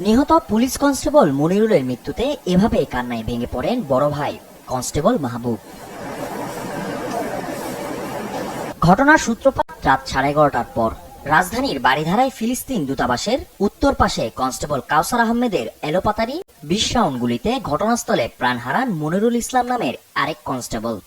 নিহত police constable মনিরুলের মৃত্যুতে এভাবে কান্নায় ভেঙে পড়েন বড় ভাই, কনস্টেবল মাহবুব। ঘটনার সূত্রপাত রাত সাড়ে এগারোটার পর। রাজধানীর বাড়িধারায় ফিলিস্তিন দূতাবাসের উত্তর পাশে কনস্টেবল কাউসার আহমেদের এলোপাতারি বিশ গুলিতে ঘটনাস্থলে প্রাণ হারান মনিরুল ইসলাম নামের আরেক কনস্টেবল।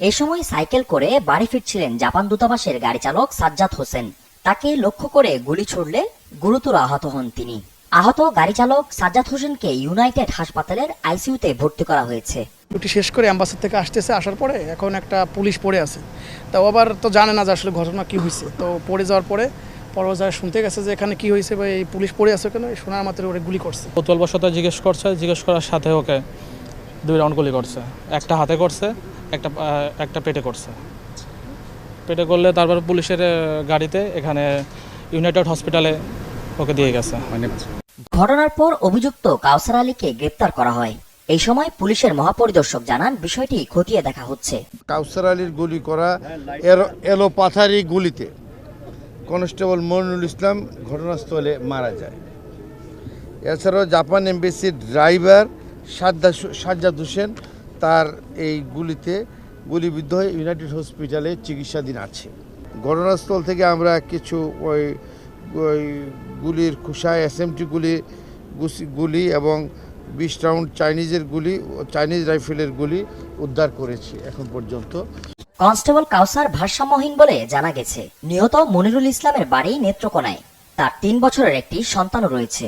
এ সময় সাইকেল করে বাড়ি ফিরছিলেন জাপান দূতাবাসের গাড়ি চালক সাজ্জাদ হোসেন। তাকে লক্ষ্য করে গুলি ছুড়লে গুরুতর আহত হন তিনি। আহত গাড়ি চালক সাজ্জাদ হোসেনকে ইউনাইটেড হাসপাতালের আইসিইউতে ভর্তি করা হয়েছে। ডিউটি শেষ করে অ্যাম্বাসার থেকে আসতেছে আসার পরে এখন একটা পুলিশ পড়ে আছে। তা আবার তো জানে না যে আসলে ঘটনা কি হয়েছে। তো পড়ে যাওয়ার পরে পরবর্তী শুনতে গেছে যে এখানে কি হয়েছে বা এই পুলিশ পড়ে আছে কেন শোনার মাত্র ওরে গুলি করছে। কৌতূহলবশত জিজ্ঞেস করছে জিজ্ঞেস করার সাথে ওকে দুই রাউন্ড গুলি করছে। একটা হাতে করছে একটা একটা পেটে করছে। পেটে করলে তারপর পুলিশের গাড়িতে এখানে ইউনাইটেড হসপিটালে ওকে দিয়ে গেছে। ঘটনার পর অভিযুক্ত কাউসার আলীকে গ্রেপ্তার করা হয়। এই সময় পুলিশের মহাপরিদর্শক জানান বিষয়টি খতিয়ে দেখা হচ্ছে। কাউসার আলীর গুলি করা এলো এলোপাথারি গুলিতে কনস্টেবল মনুল ইসলাম ঘটনাস্থলে মারা যায়। এছাড়াও জাপান এমবেসির ড্রাইভার সাজ্জা সাজ্জাদ হোসেন তার এই গুলিতে গুলিবিদ্ধ হয়ে ইউনাইটেড হসপিটালে চিকিৎসাধীন আছে। ঘটনাস্থল থেকে আমরা কিছু ওই ওই গুলির খুশা এসএমটি গুলি গুলি এবং বিশ রাউন্ড চাইনিজের গুলি, চাইনিজ রাইফেলের গুলি উদ্ধার করেছি এখন পর্যন্ত। কনস্টেবল কাউসার ভারসাম্যহীন বলে জানা গেছে। নিহত মনিরুল ইসলামের বাড়ি নেত্রকোনায়। তার তিন বছরের একটি সন্তানও রয়েছে।